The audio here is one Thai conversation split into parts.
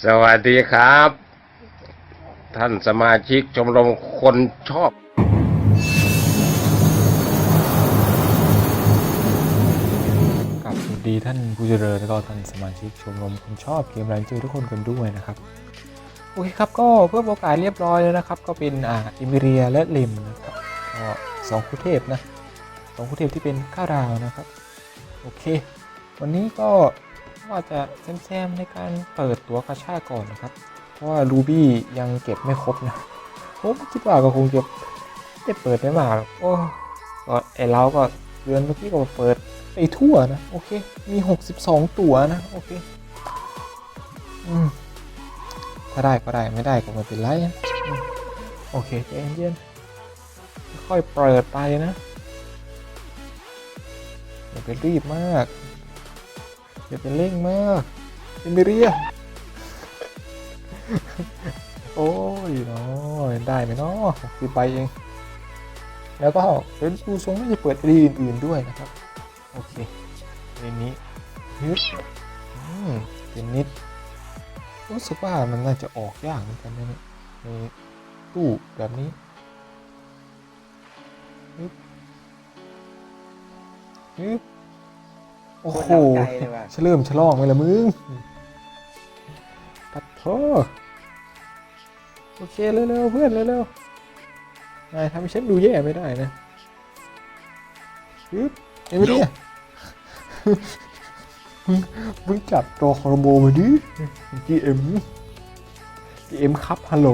สวัสดีครับ ท่านสมาชิกชมรมคนชอบ กับสวัสดีท่านผู้เจริญและก็ท่านสมาชิกชมรมคนชอบเกมแรงเจอทุกคนกันด้วยนะครับโอเคครับก็เพื่อโอกาสเรียบร้อยแล้วนะครับ ก็เป็นอ่าอิมิเรียและลิมนะครับก็สองคู่เทพนะสองคู่เทพที่เป็นข้าวดาวนะครับ โอเค วันนี้ก็ ว่าจะแซมๆในการเปิดตัวกระชาก่อนนะครับ เพราะว่ารูบี้ยังเก็บไม่ครบนะผมคิดว่าก็คงจะจะเปิดไม่มากหรอกโอ้ก็ไอเราก็เดือนเมื่อกี้ก็เปิดไปทั่วนะ โอเค มี 62 ตัวนะ โอเค อืม ถ้าได้ก็ได้ไม่ได้ก็ไม่เป็นไรนะอืมโอเคใจเย็นๆค่อยเปิดไปนะอย่าไปรีบมาก อย่าไปเร่งมากเอมิเรีย โอ้ยเนาะได้ไหมเนาะสิบใบเอง แล้วก็เป็นดูทรงน่จะเปิดดีอื่นๆด้วยนะครับ โอเคเรนนี้ฮึบอืมเป็นนิดรู้สึกว่ามันน่าจะออกยากเหมือนกันนะเนี่ยในตู้แบบนี้ฮึบฮึบ โอ้โหโคตรหนักใจเลยว่ะเฉลิมฉลองไปละมึงปัดโทโอเคเร็วๆเพื่อนเร็วๆนายทำให้ฉันดูแย่ไม่ได้นะฮึบเอ็มไม่ได้มึงมึงจับตัวคอร์โบมาดิ GM GM ครับฮัลโหล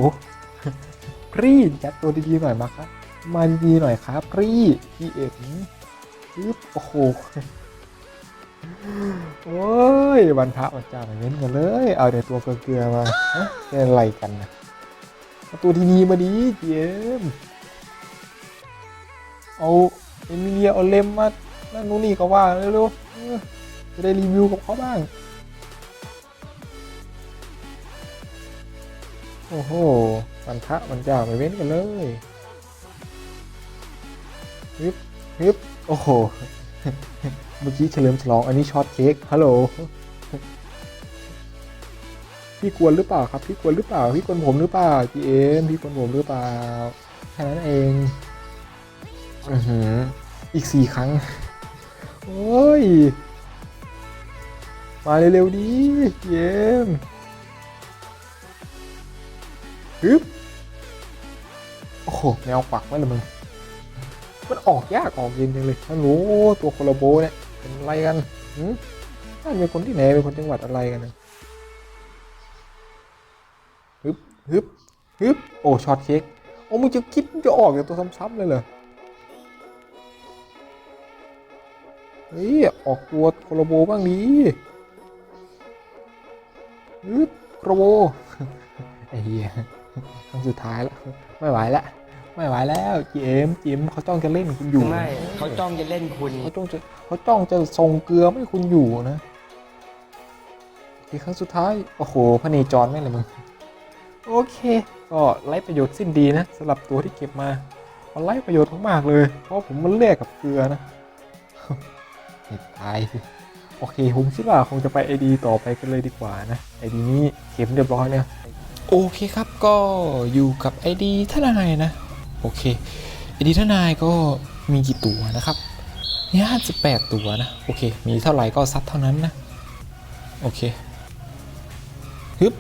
พรีจัดตัวดีๆหน่อยมาครับมาดีๆหน่อยครับพรี GM ปึ๊บโอ้โห โอ้ยวันพระวันเจ้ามาเว้นกันเลย เอาแต่ตัวเกลือมาฮะเป็นอะไรกันนะเอาตัวดีมาดี GM เอาเอมิเลียเอาเลมมานั่นนู่นนี่ก็ว่าเร็วๆจะได้รีวิวกับเขาบ้าง โอ้โหวันพระวันเจ้าไม่เว้นกันเลยฮึบฮึบโอ้โห เมื่อกี้เฉลิมฉลองอันนี้ช็อตเค้กฮัลโหลพี่กวนหรือเปล่าครับ พี่กวนหรือเปล่า พี่กวนผมหรือเปล่าจีเอ็มพี่กวนผมหรือเปล่าแค่นั้นเองอือหืออีกสี่ครั้ง โอ้ย มาเร็วๆดีเยมฮึบโอ้โหแมวปักไว้ละมึง มันออกยากออกเย็นจังเลยฮัลโหลตัวโคลาโบเนี่ยเป็นอะไรกันหืมน่าจะเป็นคนที่ไหนเป็นคนจังหวัดอะไรกันนะฮึบฮึบฮึบโอ้ช็อตเค้กโอ้มึงจะคิดจะออกจากตัวซ้ำๆเลยเหรอเฮ้ยออกตัวโคโลโบบ้างดีฮึบโคโลโบไอ้เหี้ยครั้งสุดท้ายแล้วไม่ไหวแล้ว ไม่ไหวแล้วจีเอ็มจีเอ็มเขาจ้องจะเล่นคุณอยู่ไม่เขาจ้องจะเล่นคุณเขาจ้องจะเขาจ้องจะส่งเกลือไม่ให้คุณอยู่นะทีครั้งสุดท้าย โอ้โหพระเนจรแม่งเลยมึง โอเค ก็ไร้ประโยชน์สิ้นดีนะสำหรับตัวที่เก็บมา มันไร้ประโยชน์มากๆเลย เพราะผมมันแลกกับเกลือนะเห็ดตายสิโอเคผมคิดว่าคงจะไปไอดีต่อไปกันเลยดีกว่านะไอดีนี้เข็มเรียบร้อยเนี่ยโอเคครับก็อยู่กับไอดีทนายนะ โอเคไอดีทนายก็มีกี่ตัวนะครับมีห้าสิบแปดตัวนะ โอเค มีเท่าไหร่ก็ซัดเท่านั้นนะ โอเคฮึบ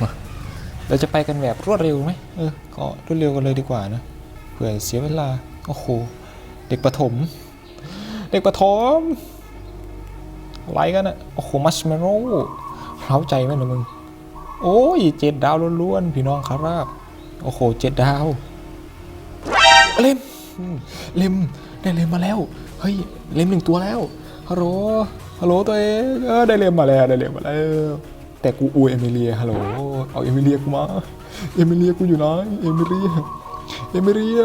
มาเราจะไปกันแบบรวดเร็วไหมเออ ก็รวดเร็วกันเลยดีกว่านะ เผื่อเสียเวลา โอ้โห เด็กประถม เด็กประถมอะไรกันอะโอ้โห มัชเมโร่เร้าใจไหมนะมึง โอ้ย เจ็ดดาวล้วนๆ พี่น้องครับ โอ้โหเจ็ดดาวเล่มเล่มได้เล่มมาแล้ว เฮ้ยเล่มหนึ่งตัวแล้วฮัลโหลฮัลโหลตัวเองเออได้เล่มมาแล้วได้เล่มมาแล้ว แต่กูอวยเอมิเลียฮัลโหลเอาเอมิเลียกูมาเอมิเลียกูอยู่ไหนเอมิเลียเอมิเลีย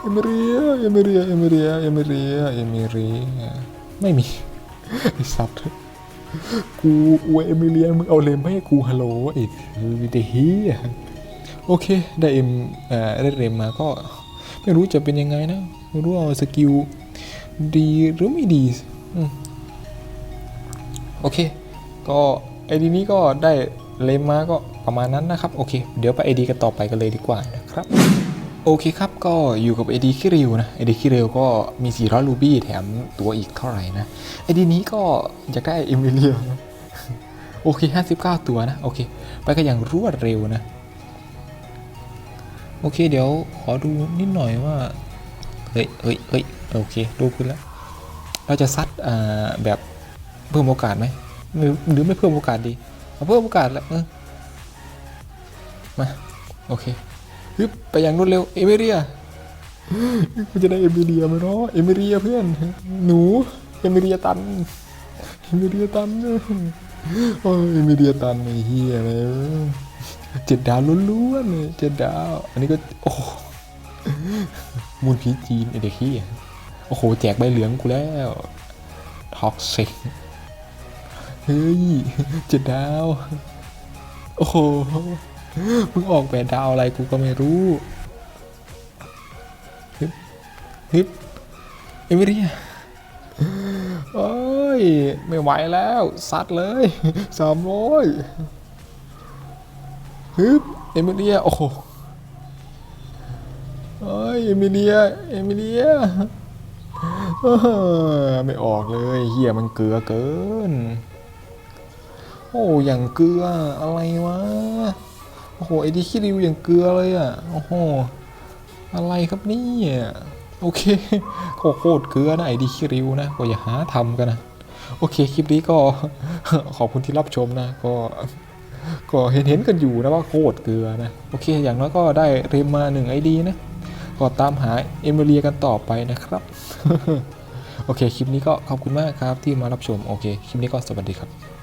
เอมิเลียเอมิเลียเอมิเลียเอมิเลียเอมิเลียไม่มีไอ้สัตว์กูอวยเอมิเลียมึงเอาเลมให้กูฮัลโหลไอ้เดฮีย โอเค ได้เอ็มอ่อได้เรมมาก็ไม่รู้จะเป็นยังไงนะ ไม่รู้ว่าสกิลดีหรือไม่ดีโอเค ก็ไอดีนี้ก็ได้เลมมาก็ประมาณนั้นนะครับ โอเค เดี๋ยวไปไอดีกันต่อไปกันเลยดีกว่านะครับโอเคครับ ก็อยู่กับไอดีคิริวนะไอดีคิริวก็มี 400 รูบี้แถมตัวอีกเท่าไหร่นะไอดีนี้ก็อยากได้เอมิเลียนะโอเค 59 ตัวนะ โอเค ไปกันอย่างรวดเร็วนะ โอเค เดี๋ยวขอดูนิดหน่อยว่า เฮ้ยเฮ้ยเฮ้ยโอเค ดูขึ้นแล้ว เราจะซัดอ่าแบบเพิ่มโอกาสไหมหรือหรือไม่เพิ่มโอกาสดีเอาเพิ่มโอกาสแหละเออมา โอเคฮึบไปอย่างรวดเร็ว เอเมเรียกูจะได้เอเมเรียไหมเนาะเอเมเรียเพื่อน หนู เอเมเรียตัน เอเมเรียตันโอ้เอเมเรียตันไอ้เฮียเลย เจ็ดดาวล้วนๆเลยเจ็ดดาว อันนี้ก็ โอ้โหมูลผีจีนไอเด็กเฮียโอ้โห แจกใบเหลืองกูแล้วท็อกซิกเฮ้ยเจ็ดดาว โอ้โหมึงออกแบบดาวอะไรกูก็ไม่รู้ฮึบฮึบเอมิเรียโอ้ย ไม่ไหวแล้ว ซัดเลยสามร้อย ฮึบเอมิเรียโอ้โหเอ้ยเอมิเลียเอมิเลียไม่ออกเลยเฮียมันเกลือเกิน โอ้อย่างเกลืออะไรวะโอ้โหไอ้ดีคิริวอย่างเกลือเลยอะโอ้โหอะไรครับนี่โอเคโคตรเกลือนะไอ้ดีคิริวนะก็อย่าหาทำกันนะโอเคคลิปนี้ก็ขอบคุณที่รับชมนะก็ ก็เห็นเห็นๆกันอยู่นะว่าโคตรเกลือนะโอเค อย่างน้อยก็ได้เรมมาหนึ่งไอดีนะก็ตามหาเอมิเลียกันต่อไปนะครับ โอเค คลิปนี้ก็ขอบคุณมากครับที่มารับชม โอเค คลิปนี้ก็สวัสดีครับ